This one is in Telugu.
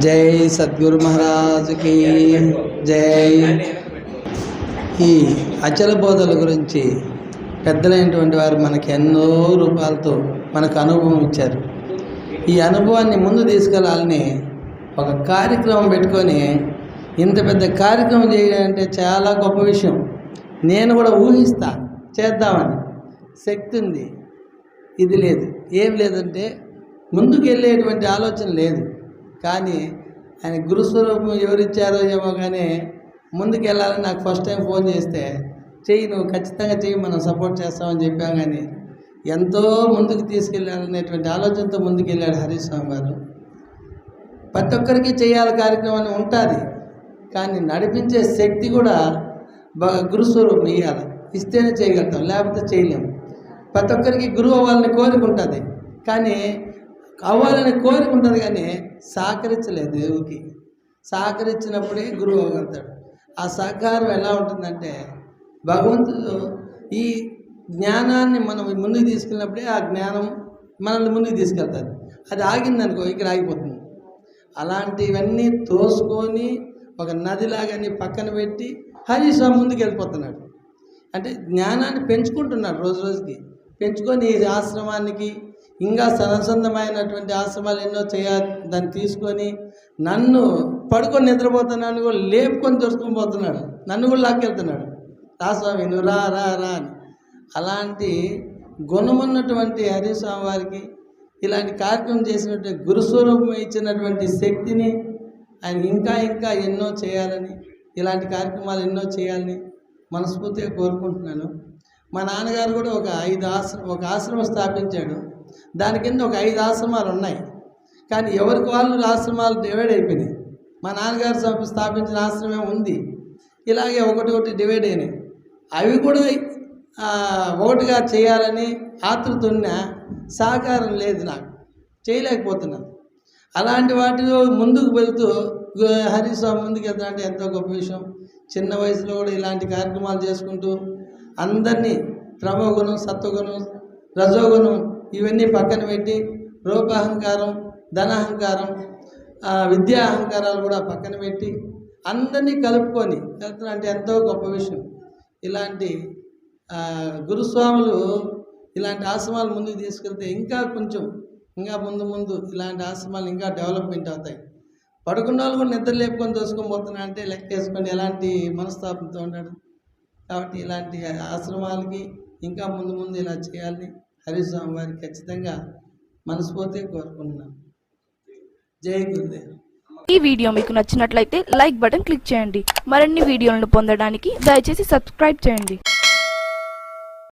జై సద్గురు మహారాజుకి జై ఈ అచల బోధల గురించి పెద్దలైనటువంటి వారు మనకి ఎన్నో రూపాలతో మనకు అనుభవం ఇచ్చారు. ఈ అనుభవాన్ని ముందు తీసుకెళ్ళాలని ఒక కార్యక్రమం పెట్టుకొని ఇంత పెద్ద కార్యక్రమం చేయడం అంటే చాలా గొప్ప విషయం. నేను కూడా ఊహిస్తా చేద్దామని. శక్తి ఉంది. ఇది లేదు. ఏం లేదంటే ముందుకు వెళ్ళేటువంటి ఆలోచన లేదు. కానీ ఆయన గురుస్వరూపం ఎవరిచ్చారో ఏమో కానీ ముందుకు వెళ్ళాలని నాకు ఫస్ట్ టైం ఫోన్ చేస్తే చెయ్యి నువ్వు ఖచ్చితంగా చెయ్యి మనం సపోర్ట్ చేస్తామని చెప్పాం కానీ ఎంతో ముందుకు తీసుకెళ్ళాలనేటువంటి ఆలోచనతో ముందుకు వెళ్ళాడు హరీష్ స్వామి గారు. ప్రతి ఒక్కరికి చేయాలి కార్యక్రమం అని ఉంటుంది కానీ నడిపించే శక్తి కూడా బ గురుస్వరూపం ఇవ్వాలి ఇస్తేనే చేయగలుగుతాం లేకపోతే చేయలేము ప్రతి ఒక్కరికి గురువు అవ్వాలని కోరిక ఉంటుంది కానీ అవ్వాలని కోరిక ఉంటుంది కానీ సహకరించలేదు దేవుడికి సహకరించినప్పుడే గురువు అవ్వగలుగుతాడు ఆ సహకారం ఎలా ఉంటుందంటే భగవంతుడు ఈ జ్ఞానాన్ని మనం ముందుకు తీసుకెళ్ళినప్పుడే ఆ జ్ఞానం మనల్ని ముందుకు తీసుకెళ్తుంది అది ఆగిందనుకో ఇక్కడ ఆగిపోతుంది. అలాంటివన్నీ తోసుకొని ఒక నదిలాగాని పక్కన పెట్టి హరీష్ ముందుకు వెళ్ళిపోతున్నాడు. అంటే జ్ఞానాన్ని పెంచుకుంటున్నాడు రోజు రోజుకి. పెంచుకొని ఈ ఆశ్రమానికి ఇంకా సనసందమైనటువంటి ఆశ్రమాలు ఎన్నో చేయ దాన్ని తీసుకొని నన్ను పడుకొని నిద్రపోతున్నాను కూడా లేపుకొని దొరుకుని పోతున్నాడు నన్ను కూడా లాక్కెళ్తున్నాడు. రాస్వామి నువ్వు రా రా రా అని. అలాంటి గుణమున్నటువంటి హరిస్వామి వారికి ఇలాంటి కార్యక్రమం చేసినటువంటి గురుస్వరూపం ఇచ్చినటువంటి శక్తిని ఆయన ఇంకా ఇంకా ఎన్నో చేయాలని ఇలాంటి కార్యక్రమాలు ఎన్నో చేయాలని మనస్ఫూర్తిగా కోరుకుంటున్నాను. మా నాన్నగారు కూడా ఒక ఐదు ఆశ్రమం ఒక ఆశ్రమం స్థాపించాడు. దాని కింద ఒక ఐదు ఆశ్రమాలు ఉన్నాయి. కానీ ఎవరికి వాళ్ళు ఆశ్రమాలు డివైడ్ అయిపోయినాయి. మా నాన్నగారు స్థాపించిన ఆశ్రమం ఉంది. ఇలాగే ఒకటి ఒకటి డివైడ్ అయినాయి. అవి కూడా ఒకటిగా చేయాలని ఆతృత ఉన్న సహకారం లేదు నాకు. చేయలేకపోతున్నాను. అలాంటి వాటిలో ముందుకు వెళ్తూ హరిస్వామి ముందుకు వెళ్తా అంటే ఎంతో గొప్ప విషయం. చిన్న వయసులో కూడా ఇలాంటి కార్యక్రమాలు చేసుకుంటూ అందరినీ ప్రభోగుణం సత్వగుణం రజోగుణం ఇవన్నీ పక్కన పెట్టి రూపాహంకారం ధనాహంకారం విద్యా అహంకారాలు కూడా పక్కన పెట్టి అందరినీ కలుపుకొని వెళ్తున్నా అంటే ఎంతో గొప్ప విషయం. ఇలాంటి గురుస్వాములు ఇలాంటి ఆశ్రమాలు ముందుకు తీసుకెళ్తే ఇంకా కొంచెం ఇంకా ముందు ముందు ఇలాంటి ఆశ్రమాలు ఇంకా డెవలప్మెంట్ అవుతాయి. పడుకున్న వాళ్ళు కూడా నిద్ర లేపుకొని దోసుకొని అంటే లెక్క వేసుకొని ఎలాంటి మనస్తాపంతో ఉన్నాడు? కాబట్టి ఇలాంటి ఆశ్రమాలకి ఇంకా ముందు ముందు ఇలా చేయాలని హరిస్వామి వారికి ఖచ్చితంగా మనస్ఫూర్తిగా కోరుకుంటున్నాను. జై గురుదేవ్. ఈ వీడియో మీకు నచ్చినట్లయితే లైక్ బటన్ క్లిక్ చేయండి. మరిన్ని వీడియోలను పొందడానికి దయచేసి సబ్స్క్రైబ్ చేయండి.